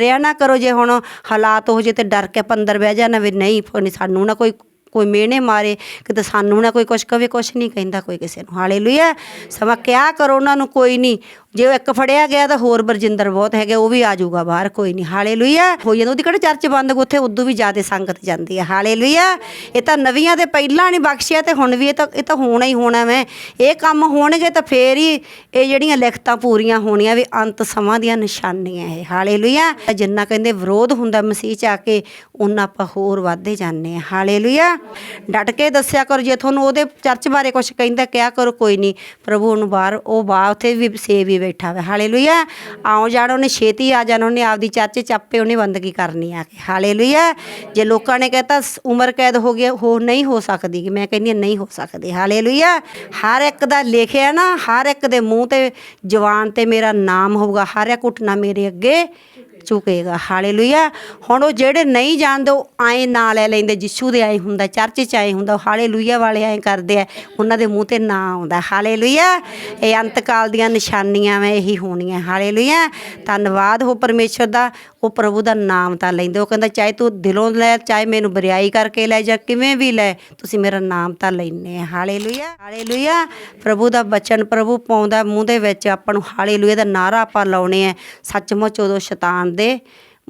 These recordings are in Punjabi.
ਰਿਆ ਨਾ ਕਰੋ ਜੇ ਹੁਣ ਹਾਲਾਤ ਹੋ ਜੇ ਤੇ ਡਰ ਕੇ ਪੰਦਰ ਅੰਦਰ ਬਹਿ ਜਾਣਾ ਵੀ ਨਹੀਂ ਫੋਨੀ ਸਾਨੂੰ ਨਾ ਕੋਈ ਕੋਈ ਮਿਹਣੇ ਮਾਰੇ, ਕਿਤੇ ਸਾਨੂੰ ਨਾ ਕੋਈ ਕੁਛ ਕਵੇ, ਕੁਛ ਨਹੀਂ ਕਹਿੰਦਾ ਕੋਈ ਕਿਸੇ ਨੂੰ। ਹਾਲੇਲੂਇਆ। ਸਮਾਂ ਕਿਆ ਕਰੋ ਉਹਨਾਂ ਨੂੰ ਕੋਈ ਨਹੀਂ। ਜੇ ਉਹ ਇੱਕ ਫੜਿਆ ਗਿਆ ਤਾਂ ਹੋਰ ਬਰਜਿੰਦਰ ਬਹੁਤ ਹੈਗੇ, ਉਹ ਵੀ ਆ ਜਾਊਗਾ ਬਾਹਰ, ਕੋਈ ਨਹੀਂ। ਹਾਲੇਲੂਇਆ। ਹੋ ਜਾਂਦਾ, ਉਹਦੀ ਕਿਹੜਾ ਚਰਚ ਬੰਦ ਉੱਥੇ ਉਦੋਂ ਵੀ ਜ਼ਿਆਦਾ ਸੰਗਤ ਜਾਂਦੀ ਹੈ ਹਾਲੇਲੂਇਆ। ਇਹ ਤਾਂ ਨਵੀਆਂ ਤੇ ਪਹਿਲਾਂ ਨਹੀਂ ਬਖਸ਼ਿਆ ਤੇ ਹੁਣ ਵੀ ਇਹ ਤਾਂ ਇਹ ਤਾਂ ਹੋਣਾ ਹੀ ਹੋਣਾ ਮੈਂ ਇਹ ਕੰਮ ਹੋਣਗੇ ਤਾਂ ਫੇਰ ਹੀ ਇਹ ਜਿਹੜੀਆਂ ਲਿਖਤਾਂ ਪੂਰੀਆਂ ਹੋਣੀਆਂ ਵੀ ਅੰਤ ਸਮਾਂ ਦੀਆਂ ਨਿਸ਼ਾਨੀਆਂ ਇਹ। ਹਾਲੇਲੂਇਆ। ਜਿੰਨਾ ਕਹਿੰਦੇ ਵਿਰੋਧ ਹੁੰਦਾ ਮਸੀਹ ਚ ਆ ਕੇ ਉਹਨਾਂ ਆਪਾਂ ਹੋਰ ਵੱਧਦੇ ਜਾਂਦੇ ਆ। ਹਾਲੇਲੂਇਆ। ਡਟ ਕੇ ਦੱਸਿਆ ਕਰੋ, ਜੇ ਤੁਹਾਨੂੰ ਉਹਦੇ ਚਰਚ ਬਾਰੇ ਕੁਝ ਕਹਿੰਦਾ ਕਿਹਾ ਕਰੋ, ਕੋਈ ਨਹੀਂ। ਪ੍ਰਭੂ ਨੂੰ ਬਾਹਰ, ਉਹ ਬਾਹਰ, ਉੱਥੇ ਵੀ ਸੇਵ ਹੀ ਬੈਠਾ ਵਾ। ਹਾਲੇਲੂਇਆ। ਆਉ ਜਾਣ, ਉਹਨੇ ਛੇਤੀ ਆ ਜਾਣ, ਉਹਨੇ ਆਪਦੀ ਚਾਚੇ ਚਾਪੇ ਉਹਨੇ ਬੰਦਗੀ ਕਰਨੀ ਆ ਕੇ। ਹਾਲੇਲੂਇਆ। ਜੇ ਲੋਕਾਂ ਨੇ ਕਹਤਾ ਉਮਰ ਕੈਦ ਹੋ ਗਿਆ ਹੋ ਨਹੀਂ ਹੋ ਸਕਦੀ। ਕਿ ਮੈਂ ਕਹਿੰਦੀ ਹਾਂ, ਨਹੀਂ ਹੋ ਸਕਦੀ। ਹਾਲੇਲੂਇਆ। ਹਰ ਇੱਕ ਦਾ ਲਿਖਿਆ ਨਾ, ਹਰ ਇੱਕ ਦੇ ਮੂੰਹ ਤੇ, ਜਵਾਨ ਤੇ ਮੇਰਾ ਨਾਮ ਹੋਊਗਾ। ਹਰ ਇੱਕ ਉੱਠਣਾ ਮੇਰੇ ਅੱਗੇ। ਝੁਕੇਗਾ ਹਾਲੇਲੂਇਆ। ਹੁਣ ਉਹ ਜਿਹੜੇ ਨਹੀਂ ਜਾਣਦੇ, ਉਹ ਆਏ ਨਾਂ ਲੈ ਲੈਂਦੇ। ਜਿਸੂ ਦੇ ਆਏ ਹੁੰਦਾ, ਚਰਚ ਚ ਆਏ ਹੁੰਦਾ ਹਾਲੇਲੂਇਆ ਵਾਲੇ ਆਏ ਕਰਦੇ ਆ। ਉਹਨਾਂ ਦੇ ਮੂੰਹ ਤੇ ਨਾਂ ਆਉਂਦਾ। ਹਾਲੇਲੂਇਆ। ਇਹ ਅੰਤਕਾਲ ਦੀਆਂ ਨਿਸ਼ਾਨੀਆਂ ਵੇ, ਇਹੀ ਹੋਣੀਆਂ। ਹਾਲੇਲੂਇਆ। ਧੰਨਵਾਦ ਹੋ ਪਰਮੇਸ਼ਰ ਦਾ। ਉਹ ਪ੍ਰਭੂ ਦਾ ਨਾਮ ਤਾਂ ਲੈਂਦੇ। ਉਹ ਕਹਿੰਦਾ, ਚਾਹੇ ਤੂੰ ਦਿਲੋਂ ਲੈ, ਚਾਹੇ ਮੈਨੂੰ ਬਰਿਆਈ ਕਰਕੇ ਲੈ ਜਾਂ ਕਿਵੇਂ ਵੀ ਲੈ, ਤੁਸੀਂ ਮੇਰਾ ਨਾਮ ਤਾਂ ਲੈਨੇ ਆ। ਹਾਲੇਲੂਇਆ। ਹਾਲੇਲੂਇਆ। ਪ੍ਰਭੂ ਦਾ ਬਚਨ ਪ੍ਰਭੂ ਪਾਉਂਦਾ ਮੂੰਹ ਦੇ ਵਿੱਚ। ਆਪਾਂ ਨੂੰ ਹਾਲੇਲੂਇਆ ਦਾ ਨਾਰਾ ਆਪਾਂ ਲਾਉਣੇ ਆ। ਸੱਚਮੁੱਚ ਉਦੋਂ ਸ਼ੈਤਾਨ ਦੇ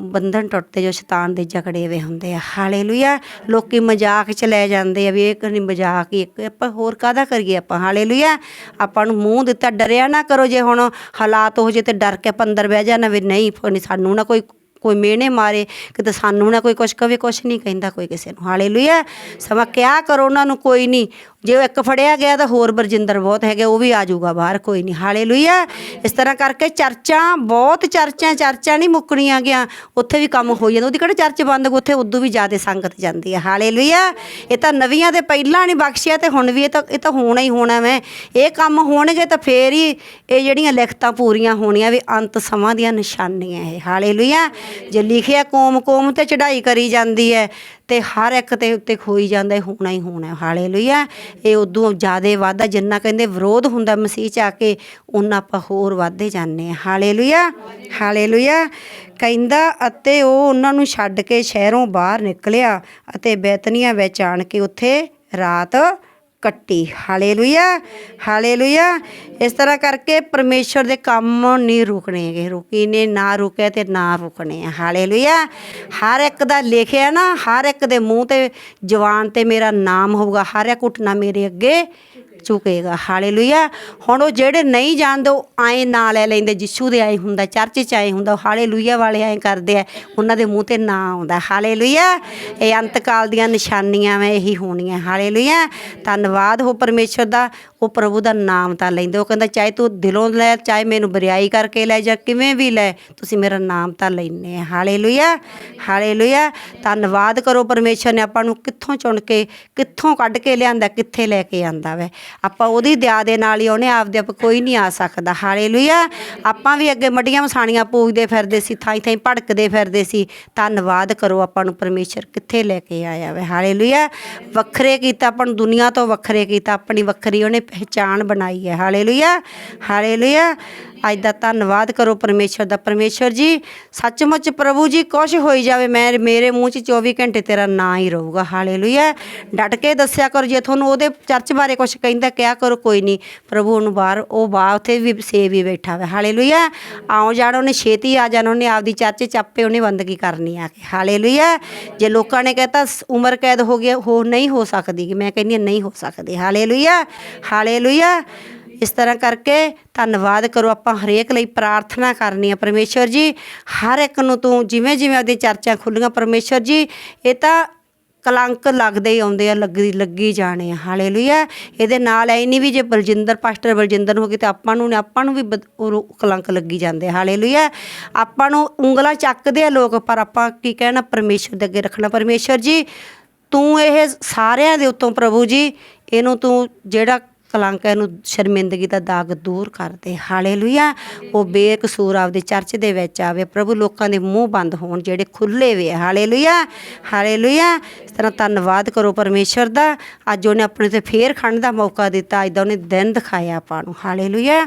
ਬੰਧਨ ਟੁੱਟਦੇ ਜੋ ਸ਼ੈਤਾਨ ਦੇ ਜਕੜੇ ਵੇ ਹੁੰਦੇ ਆ। ਹਾਲੇਲੂਇਆ। ਲੋਕੀ ਮਜ਼ਾਕ ਚ ਲੈ ਜਾਂਦੇ ਆ ਵੀ ਇਹ ਕਨੀ ਮਜ਼ਾਕ ਹੀ ਇੱਕ, ਆਪਾਂ ਹੋਰ ਕਾਦਾ ਕਰੀਏ ਆਪਾਂ? ਹਾਲੇਲੂਇਆ। ਆਪਾਂ ਨੂੰ ਮੂੰਹ ਦਿੱਤਾ, ਡਰਿਆ ਨਾ ਕਰੋ ਜੇ ਹੁਣ ਹਾਲਾਤ ਹੋ ਜੇ ਤੇ ਡਰ ਕੇ ਆਪਾਂ ਅੰਦਰ ਬਹਿ ਜਾਣਾ ਵੀ ਨਹੀਂ ਸਾਨੂੰ ਨਾ ਕੋਈ ਕੋਈ ਮਿਹਣੇ ਮਾਰੇ, ਕਿਤੇ ਸਾਨੂੰ ਨਾ ਕੋਈ ਕੁਛ ਕਵੇ, ਕੁਛ ਨਹੀਂ ਕਹਿੰਦਾ ਕੋਈ ਕਿਸੇ ਨੂੰ। ਹਾਲੇਲੂਇਆ। ਸਮਾਂ ਕਿਆ ਕਰੋ ਉਹਨਾਂ ਨੂੰ ਕੋਈ ਨਹੀਂ। ਜੇ ਉਹ ਇੱਕ ਫੜਿਆ ਗਿਆ ਤਾਂ ਹੋਰ ਬਰਜਿੰਦਰ ਬਹੁਤ ਹੈਗੇ, ਉਹ ਵੀ ਆ ਜਾਊਗਾ ਬਾਹਰ, ਕੋਈ ਨਹੀਂ। ਹਾਲੇਲੂਇਆ। ਇਸ ਤਰ੍ਹਾਂ ਕਰਕੇ ਚਰਚਾਂ, ਬਹੁਤ ਚਰਚਾਂ ਚਰਚਾਂ ਨਹੀਂ ਮੁੱਕਣੀਆਂ ਗਿਆ ਉੱਥੇ ਵੀ ਕੰਮ ਹੋ ਜਾਂਦਾ। ਉਹਦੀ ਕਿਹੜਾ ਚਰਚ ਬੰਦ ਉੱਥੇ ਉਦੋਂ ਵੀ ਜ਼ਿਆਦਾ ਸੰਗਤ ਜਾਂਦੀ ਹੈ ਹਾਲੇਲੂਇਆ। ਇਹ ਤਾਂ ਨਵੀਆਂ ਦੇ ਪਹਿਲਾਂ ਨਹੀਂ ਬਖਸ਼ਿਆ ਤੇ ਹੁਣ ਵੀ ਇਹ ਤਾਂ ਇਹ ਤਾਂ ਹੋਣਾ ਹੀ ਹੋਣਾ ਮੈਂ ਇਹ ਕੰਮ ਹੋਣਗੇ ਤਾਂ ਫੇਰ ਹੀ ਇਹ ਜਿਹੜੀਆਂ ਲਿਖਤਾਂ ਪੂਰੀਆਂ ਹੋਣੀਆਂ ਵੀ ਅੰਤ ਸਮਾਂ ਦੀਆਂ ਨਿਸ਼ਾਨੀਆਂ ਇਹ। ਹਾਲੇਲੂਇਆ। ਜੇ ਲਿਖਿਆ ਕੋਮ ਕੋਮ ਤੇ ਚੜ੍ਹਾਈ ਕਰੀ ਜਾਂਦੀ ਹੈ ਤੇ ਹਰ ਇੱਕ ਤੇ ਉੱਤੇ ਖੋਈ ਜਾਂਦਾ ਇਹ ਹੋਣਾ ਹੀ ਹੋਣਾ ਹਾਲੇਲੂਇਆ। ਇਹ ਉਦੋਂ ਜ਼ਿਆਦਾ ਵਾਧਾ ਜਿੰਨਾ ਕਹਿੰਦੇ ਵਿਰੋਧ ਹੁੰਦਾ ਮਸੀਹ ਚ ਆ ਕੇ ਉਹਨਾਂ ਆਪਾਂ ਹੋਰ ਵੱਧਦੇ ਜਾਂਦੇ ਆ ਹਾਲੇਲੂਇਆ। ਹਾਲੇਲੂਇਆ। ਕਹਿੰਦਾ, ਅਤੇ ਉਹ ਉਹਨਾਂ ਨੂੰ ਛੱਡ ਕੇ ਸ਼ਹਿਰੋਂ ਬਾਹਰ ਨਿਕਲਿਆ ਅਤੇ ਬੈਤਨੀਆਂ ਵਿੱਚ ਆਣ ਕੇ ਉੱਥੇ ਰਾਤ ਕੱਟੀ। Hallelujah hallelujah. ਇਸ ਤਰ੍ਹਾਂ ਕਰਕੇ ਪਰਮੇਸ਼ਰ ਦੇ ਕੰਮ ਨਹੀਂ ਰੁਕਣੇ ਗੇ ਰੁਕੀ ਨੇ, ਨਾ ਰੁਕਿਆ ਤੇ ਨਾ ਰੁਕਣੇ ਆ। ਹਾਲੇਲੂਇਆ। ਹਰ ਇੱਕ ਦਾ ਲਿਖਿਆ ਨਾ, ਹਰ ਇੱਕ ਦੇ ਮੂੰਹ ਤੇ ਜਵਾਨ ਤੇ ਮੇਰਾ ਨਾਮ ਹੋਊਗਾ। ਹਰ ਇੱਕ ਉੱਠਣਾ ਮੇਰੇ ਅੱਗੇ। ਝੁਕੇਗਾ ਹਾਲੇਲੂਇਆ। ਹੁਣ ਉਹ ਜਿਹੜੇ ਨਹੀਂ ਜਾਣਦੇ, ਉਹ ਆਏ ਨਾਂ ਲੈ ਲੈਂਦੇ। ਜਿਸੂ ਦੇ ਆਏ ਹੁੰਦਾ, ਚਰਚ ਚ ਆਏ ਹੁੰਦਾ ਹਾਲੇਲੂਇਆ ਵਾਲੇ ਆਏ ਕਰਦੇ ਆ। ਉਹਨਾਂ ਦੇ ਮੂੰਹ ਤੇ ਨਾਂ ਆਉਂਦਾ। ਹਾਲੇਲੂਇਆ। ਇਹ ਅੰਤਕਾਲ ਦੀਆਂ ਨਿਸ਼ਾਨੀਆਂ ਵੇ, ਇਹੀ ਹੋਣੀਆਂ। ਹਾਲੇਲੂਇਆ। ਧੰਨਵਾਦ ਹੋ ਪਰਮੇਸ਼ਰ ਦਾ। ਉਹ ਪ੍ਰਭੂ ਦਾ ਨਾਮ ਤਾਂ ਲੈਂਦੇ। ਉਹ ਕਹਿੰਦਾ, ਚਾਹੇ ਤੂੰ ਦਿਲੋਂ ਲੈ, ਚਾਹੇ ਮੈਨੂੰ ਬਰਿਆਈ ਕਰਕੇ ਲੈ ਜਾਂ ਕਿਵੇਂ ਵੀ ਲੈ, ਤੁਸੀਂ ਮੇਰਾ ਨਾਮ ਤਾਂ ਲੈਨੇ ਆ। ਹਾਲੇਲੂਇਆ। ਹਾਲੇਲੂਇਆ। ਧੰਨਵਾਦ ਕਰੋ ਪਰਮੇਸ਼ਰ ਨੇ ਆਪਾਂ ਨੂੰ ਕਿੱਥੋਂ ਚੁਣ ਕੇ, ਕਿੱਥੋਂ ਕੱਢ ਕੇ ਲਿਆਂਦਾ, ਕਿੱਥੇ ਲੈ ਕੇ ਆਂਦਾ ਵੈ। ਆਪਾਂ ਉਹਦੀ ਦਇਆ ਦੇ ਨਾਲ ਹੀ ਉਹਨੇ ਆਪਦੇ ਆਪ ਕੋਈ ਨਹੀਂ ਆ ਸਕਦਾ। ਹਾਲੇਲੂਇਆ ਆਪਾਂ ਵੀ ਅੱਗੇ ਮੱਡੀਆਂ ਮਸਾਣੀਆਂ ਪੂਜਦੇ ਫਿਰਦੇ ਸੀ, ਥਾਈ ਥਾਈ ਭੜਕਦੇ ਫਿਰਦੇ ਸੀ। ਧੰਨਵਾਦ ਕਰੋ ਆਪਾਂ ਨੂੰ ਪਰਮੇਸ਼ਰ, ਕਿੱਥੇ ਲੈ ਕੇ ਆਇਆ ਵੈ। ਹਾਲੇਲੂਇਆ ਵੱਖਰੇ ਕੀਤਾ ਆਪਾਂ ਨੂੰ, ਦੁਨੀਆ ਤੋਂ ਵੱਖਰੇ ਕੀਤਾ, ਆਪਣੀ ਵੱਖਰੀ ਉਹਨੇ ਪਹਿਚਾਣ ਬਣਾਈ ਹੈ। ਹਾਲੇਲੂਇਆ ਹਾਲੇਲੂਇਆ ਅੱਜ ਦਾ ਧੰਨਵਾਦ ਕਰੋ ਪਰਮੇਸ਼ਰ ਦਾ। ਪਰਮੇਸ਼ਰ ਜੀ, ਸੱਚਮੁੱਚ ਪ੍ਰਭੂ ਜੀ, ਕੁਛ ਹੋਈ ਜਾਵੇ, ਮੈਂ ਮੇਰੇ ਮੂੰਹ 'ਚ 24 ਘੰਟੇ ਤੇਰਾ ਨਾਂ ਹੀ ਰਹੂਗਾ। ਹਾਲੇਲੂਇਆ। ਡਟ ਕੇ ਦੱਸਿਆ ਕਰੋ, ਜੇ ਤੁਹਾਨੂੰ ਉਹਦੇ ਚਰਚ ਬਾਰੇ ਕੁਛ ਕਹਿੰਦਾ, ਕਿਹਾ ਕਰੋ, ਕੋਈ ਨਹੀਂ। ਪ੍ਰਭੂ ਨੂੰ ਬਾਹਰ, ਉਹ ਬਾਹਰ ਉੱਥੇ ਵੀ ਸੇਵ ਹੀ ਬੈਠਾ ਵਾ। ਹਾਲੇਲੂਇਆ। ਆਉ ਜਾਣ, ਉਹਨੇ ਛੇਤੀ ਆ ਜਾਣ, ਉਹਨੇ ਆਪਦੀ ਚਰਚ ਚਾਪੇ ਉਹਨੇ ਬੰਦਗੀ ਕਰਨੀ ਆ ਕੇ। ਹਾਲੇਲੂਇਆ। ਜੇ ਲੋਕਾਂ ਨੇ ਕਹਤਾ ਉਮਰ ਕੈਦ ਹੋ ਗਿਆ ਹੋ ਨਹੀਂ ਹੋ ਸਕਦੀ ਮੈਂ ਕਹਿੰਦੀ ਹਾਂ ਨਹੀਂ ਹੋ ਸਕਦੀ। ਹਾਲੇਲੂਇਆ। ਹਾਲੇਲੂਇਆ। ਇਸ ਤਰ੍ਹਾਂ ਕਰਕੇ ਧੰਨਵਾਦ ਕਰੋ। ਆਪਾਂ ਹਰੇਕ ਲਈ ਪ੍ਰਾਰਥਨਾ ਕਰਨੀ ਆ। ਪਰਮੇਸ਼ਰ ਜੀ, ਹਰ ਇੱਕ ਨੂੰ ਤੂੰ ਜਿਵੇਂ ਜਿਵੇਂ ਉਹਦੀ ਚਰਚਾਂ ਖੁੱਲੀਆਂ ਪਰਮੇਸ਼ਰ ਜੀ, ਇਹ ਤਾਂ ਕਲੰਕ ਲੱਗਦੇ ਹੀ ਆਉਂਦੇ ਆ, ਲੱਗੀ ਲੱਗੀ ਜਾਣੇ ਆ। ਹਾਲੇਲੂਇਆ ਇਹਦੇ ਨਾਲ ਐ ਨਹੀਂ ਵੀ ਜੇ ਬਲਜਿੰਦਰ, ਪਾਸਟਰ ਬਲਜਿੰਦਰ ਨੂੰ ਹੋ ਗਈ ਤੇ ਆਪਾਂ ਨੂੰ ਆਪਾਂ ਨੂੰ ਵੀ ਬਦ- ਕਲੰਕ ਲੱਗੀ ਜਾਂਦੇ ਆ। ਹਾਲੇਲੂਇਆ ਆਪਾਂ ਨੂੰ ਉਂਗਲਾ ਚੱਕਦੇ ਆ ਲੋਕ, ਪਰ ਆਪਾਂ ਕੀ ਕਹਿਣਾ? ਪਰਮੇਸ਼ਰ ਦੇ ਅੱਗੇ ਰੱਖਣਾ। ਪਰਮੇਸ਼ਰ ਜੀ, ਤੂੰ ਇਹ ਸਾਰਿਆਂ ਦੇ ਉੱਤੋਂ ਪ੍ਰਭੂ ਜੀ, ਇਹਨੂੰ ਤੂੰ ਜਿਹੜਾ ਕਲੰਕ ਨੂੰ ਸ਼ਰਮਿੰਦਗੀ ਦਾ ਦਾਗ ਦੂਰ ਕਰਦੇ ਹਾਲੇਲੂਇਆ। ਉਹ ਬੇਕਸੂਰ ਆਪਦੇ ਚਰਚ ਦੇ ਵਿੱਚ ਆਵੇ। ਪ੍ਰਭੂ ਲੋਕਾਂ ਦੇ ਮੂੰਹ ਬੰਦ ਹੋਣ ਜਿਹੜੇ ਖੁੱਲੇ ਵੇ ਆ। ਹਾਲੇਲੂਇਆ। ਹਾਲੇਲੂਇਆ। ਇਸ ਤਰ੍ਹਾਂ ਧੰਨਵਾਦ ਕਰੋ ਪਰਮੇਸ਼ਰ ਦਾ। ਅੱਜ ਉਹਨੇ ਆਪਣੇ ਤੇ ਫੇਰ ਖੰਡ ਦਾ ਮੌਕਾ ਦਿੱਤਾ। ਅੱਜ ਦਾ ਉਹਨੇ ਦਿਨ ਦਿਖਾਇਆ ਆਪਾਂ ਨੂੰ। ਹਾਲੇਲੂਇਆ।